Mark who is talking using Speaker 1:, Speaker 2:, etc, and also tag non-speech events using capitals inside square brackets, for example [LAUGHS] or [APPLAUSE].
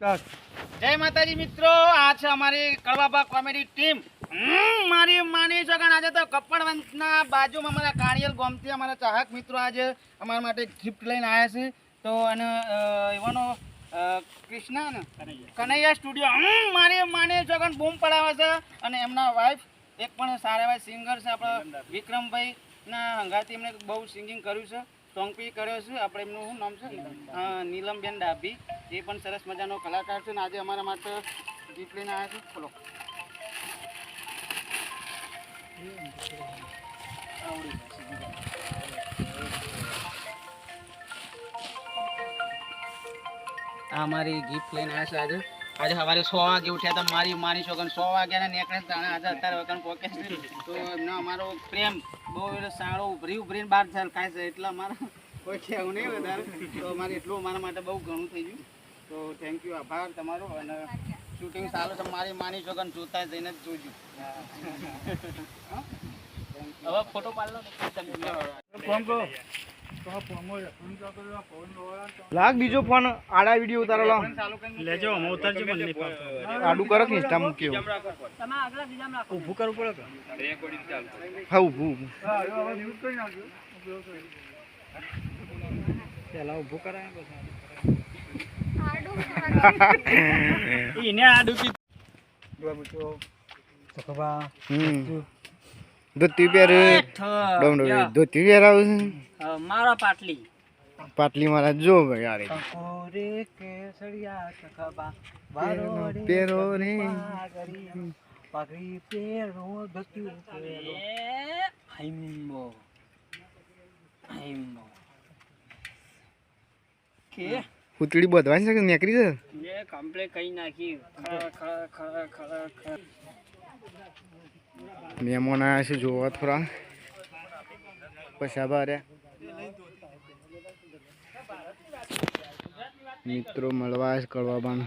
Speaker 1: જય માતાજી મિત્રો આ છે અમારી કડવાબા કોમેડી ટીમ. મારી માની સગન આજે તો કપડવંતના બાજુમાં અમારા કાણિયલ ગોમતી અમારા ચાહક મિત્રો આજે અમારા માટે ગિફ્ટ લઈને આવ્યા છે. તો અને એવાનો કૃષ્ણા ને કનૈયા. સ્ટુડિયો મારી માની સગન બૂમ પડાવે છે. અને એમના વાઈફ એક પણ સારા એવા સિંગર છે. આપણા વિક્રમભાઈ ના હંગાથી એમણે બહુ સિંગિંગ કર્યું છે. સોંગ બી કર્યો છે. આપણે એમનું શું નામ છે? નીલમબેન ડાભી. એ પણ સરસ મજાનો કલાકાર છે ને આજે અમારા માટે ગીત લઈને આવ્યા છે. ખોલો આ મારી ગિફ્ટ લઈને આવ્યા છે આજે. આજે સવારે સો વાગે ઉઠ્યા હતા. મારી મારી છોકરા સો વાગ્યા નીકળે અને આજે અત્યારે વગર પોકે તો એમનો અમારો પ્રેમ બહુ સારો ઉભરી ઉભરીને બહાર કાંઈ છે એટલે અમારા કોઈ કહેવું નહીં વધારે તો અમારે એટલું અમારા માટે બહુ ઘણું થઈ ગયું. તો થેન્ક યુ આભાર તમારો. અને શૂટિંગ સારું છે મારી માની કે જોતા જઈને જ જોજો. હવે ફોટો પાડલો
Speaker 2: લાગ બીજો ફોન આડા વીડિયો ઉતારેલો.
Speaker 1: ચાલુ કરીને
Speaker 3: લેજો અમે ઉતારજો મને નહીં પાડતો
Speaker 2: આડું કરો કે ઇન્સ્ટા મૂક્યો
Speaker 3: ઊભું કરવું પડે કે?
Speaker 2: હા ઊભું ઊભું
Speaker 3: પેલા ઊભું કરાય પછી એને [LAUGHS] આ ડૂબી
Speaker 2: હમ ધોતી પહેર ડોમ ડોમ. ધોતી પહેરાવ
Speaker 3: મારા પાટલી.
Speaker 2: પાટલી મારા જો યાર
Speaker 3: રે કેસરિયા સખબા
Speaker 2: પહેરો રે.
Speaker 3: પાઘડી પેરો ધોતી પેરો હાઈમો હાઈમો કે?
Speaker 2: પૂતળી બધવાની છે કે નીકળી છે?
Speaker 3: એ કમ્પ્લેટ કઈ નાખી. ખર ખર ખર ખર ખર.
Speaker 2: મહેમાન આવ્યા છે જોવા થોડા. પૈસા બારે. મિત્રો મળવા કળવા બાન